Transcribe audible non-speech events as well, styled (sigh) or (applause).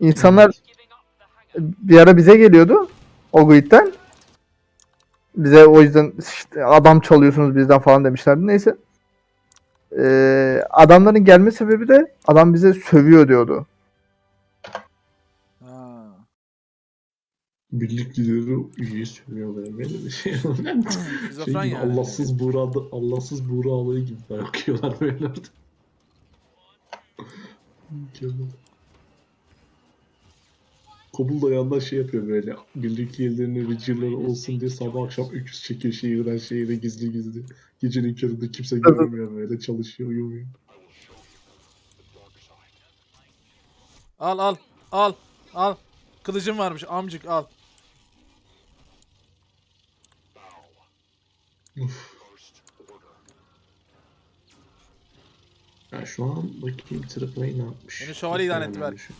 İnsanlar bir ara bize geliyordu. Oguit'ten. Bize o yüzden işte adam çalıyorsunuz bizden falan demişlerdi. Neyse. Ee, adamların gelme sebebi de adam bize sövüyor diyordu. Ha. Birlik lideri üyeyi böyle. Bir şey. gibi, yani. Allahsız Buğra, Allahsız Buğra alayı gibi bakıyorlar böyle. (laughs) Mükemmel. Kobul da yandan şey yapıyor böyle. Birlik liderinin ricirleri olsun diye sabah akşam öküz çekiyor şehirden şehire gizli gizli. Gecenin köründe kimse görmüyor böyle çalışıyor uyumuyor. Al al al al. Kılıcım varmış amcık al. Ya şu an bakayım Triple A ne yapmış? Beni şövalye ilan etti, Muhtemelen ver. şu-